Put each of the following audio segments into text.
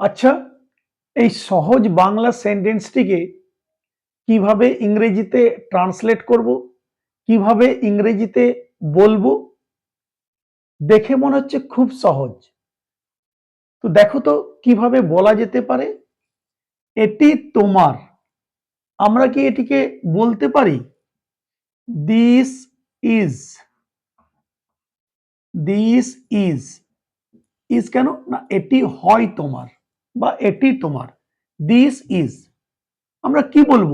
আচ্ছা এই সহজ বাংলা সেন্টেন্সটিকে কীভাবে ইংরেজিতে ট্রান্সলেট করব, কীভাবে ইংরেজিতে বলব, দেখে মনে হচ্ছে খুব সহজ। তো দেখো তো কীভাবে বলা যেতে পারে। এটি তোমার। আমরা কি এটিকে বলতে পারি? This is this is is কেন? না, এটি হয় তোমার। বা এটি তোমার। দিস ইজ আমরা কি বলব?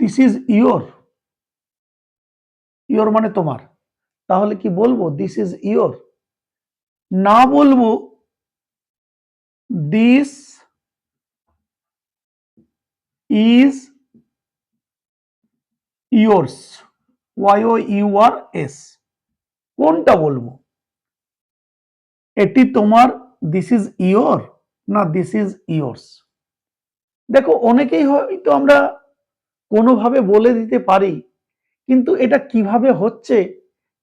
দিস ইজ ইয়োর ইয়োর মানে তোমার। তাহলে কি বলব? দিস ইজ ইয়োর না বলব this is yours Y O U R S কোনটা বলব? এটি তোমার দিস ইজ ইয়োর না দিস ইজ ইয়োর্স দেখো, অনেকেই হয়তো আমরা কোনোভাবে বলে দিতে পারি, কিন্তু এটা কীভাবে হচ্ছে,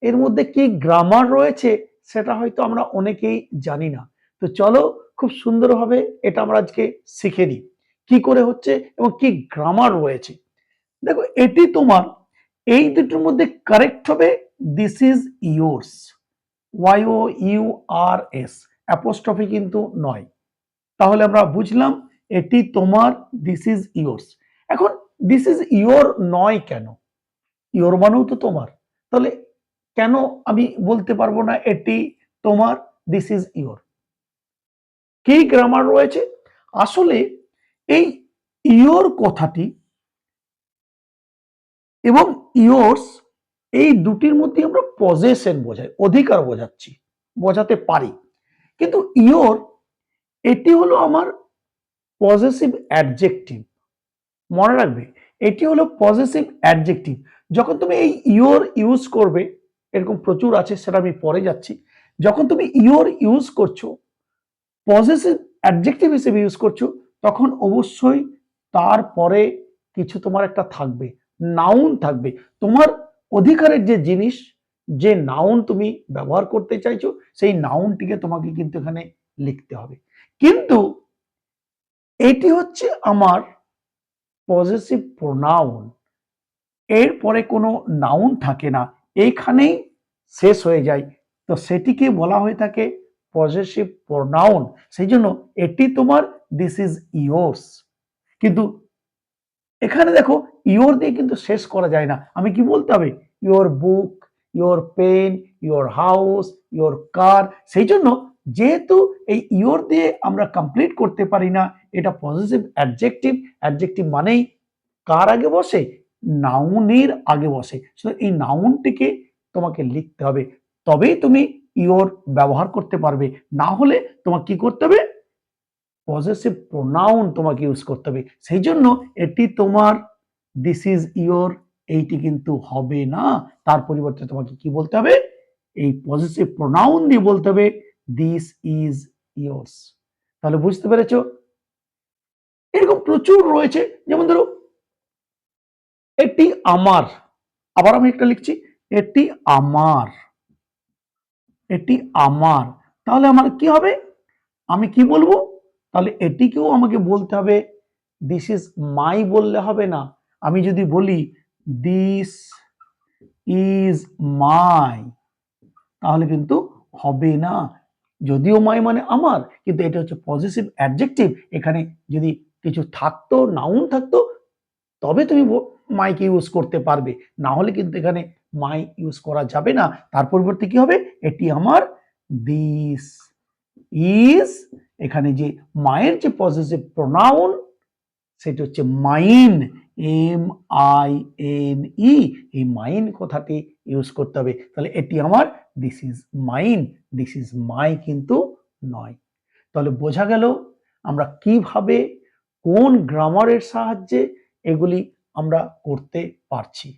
এর মধ্যে কি গ্রামার রয়েছে, সেটা হয়তো আমরা অনেকেই জানি না। তো চলো, খুব সুন্দরভাবে এটা আমরা আজকে শিখে নিই, কি করে হচ্ছে এবং কি গ্রামার রয়েছে। দেখো, এটি তোমার, এই দুটোর মধ্যে কারেক্ট হবে this is yours Y O U R S apostrophe কিন্তু নয়। তাহলে আমরা বুঝলাম এটি তোমার দিস ইজ ইয়োর্স এখন দিস ইজ ইয়োর নয় কেন? ইয়োর মানেও তো তোমার। তাহলে কেন আমি বলতে পারব না এটি তোমার দিস ইজ ইয়োর কি গ্রামার রয়েছে? আসলে এই ইয়োর কথাটি এবং ইয়োর্স এই দুটির মধ্যে আমরা পজেশন বোঝাই, অধিকার বোঝাচ্ছি, বোঝাতে পারি। কিন্তু ইয়োর, এটি হলো আমার পজেসিভ অ্যাডজেক্টিভ মনে রাখবে, এটি হলো পজেসিভ অ্যাডজেক্টিভ যখন তুমি এই ইয়োর ইউজ করবে, এরকম প্রচুর আছে, সেটা আমি পরে যাচ্ছি। যখন তুমি ইয়োর ইউজ করছ পজেসিভ অ্যাডজেক্টিভ হিসেবে ইউজ করছ, তখন অবশ্যই তারপরে কিছু তোমার একটা থাকবে নাউন থাকবে। তোমার অধিকারের যে জিনিস, যে নাউন তুমি ব্যবহার করতে চাইছো, সেই নাউনটিকে তোমাকে কিন্তু এখানে লিখতে হবে। কিন্তু এটি হচ্ছে আমার পজিটিভ প্রোনাউন এরপরে কোনো নাউন থাকে না, এইখানেই শেষ হয়ে যায়। তো সেটিকে বলা হয়ে থাকে পজিটিভ প্রোনাউন সেই জন্য এটি তোমার দিস ইজ ইয়োর্স কিন্তু এখানে দেখো ইয়োর দিয়ে কিন্তু শেষ করা যায় না। আমি কি বলতে হবে? Your book your pen your house your car সেই জন্য যেহেতু এই ইয়োর দিয়ে আমরা কমপ্লিট করতে পারি না, এটা পজিটিভ অ্যাডজেক্টিভ অ্যাডজেক্টিভ মানেই কার আগে বসে? নাউনের আগে বসে। এই নাউনটিকে তোমাকে লিখতে হবে। তবেই তুমি ইয়োর ব্যবহার করতে পারবে। না হলে তোমাকে কি করতে হবে? পজেসিভ প্রোনাউন তোমাকে ইউজ করতে হবে। সেই জন্য এটি তোমার দিস ইজ ইয়োর এইটি কিন্তু হবে না। তার পরিবর্তে তোমাকে কি বলতে হবে? এই পজিটিভ প্রোনাউন দিয়ে বলতে হবে দিস ইজ ইয়োর্স তাহলে বুঝতে পেরেছ? এরকম প্রচুর রয়েছে। যেমন ধরো, এটি আমার। আবার আমি একটা লিখছি, এটি আমার। এটি আমার। তাহলে আমার কি হবে? আমি কি বলব? তাহলে এটিকেও আমাকে বলতে হবে দিস ইজ মাই বললে হবে না। আমি যদি বলি দিস ইজ মাই তাহলে কিন্তু হবে না। যদিও মাই মানে আমার, কিন্তু এটা হচ্ছে পজিটিভ অ্যাডজেক্টিভ এখানে যদি কিছু থাকতো নাউন থাকতো, তবে তুমি মাইকে ইউজ করতে পারবে। না হলে কিন্তু এখানে মাই ইউজ করা যাবে না। তার পরিবর্তে কি হবে? এটি আমার দিস ইজ এখানে যে মায়ের যে পজিটিভ প্রোনাউন সেটা হচ্ছে mine M I N E এই মাইন কথাটি ইউজ করতে হবে। তাহলে এটি আমার this is mine this is my কিন্তু নয়। তাহলে বোঝা গেল আমরা কীভাবে, কোন গ্রামারের সাহায্যে এগুলি আমরা করতে পারছি।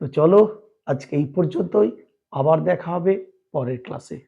তো চলো আজকে এই পর্যন্তই, আবার দেখা হবে পরের ক্লাসে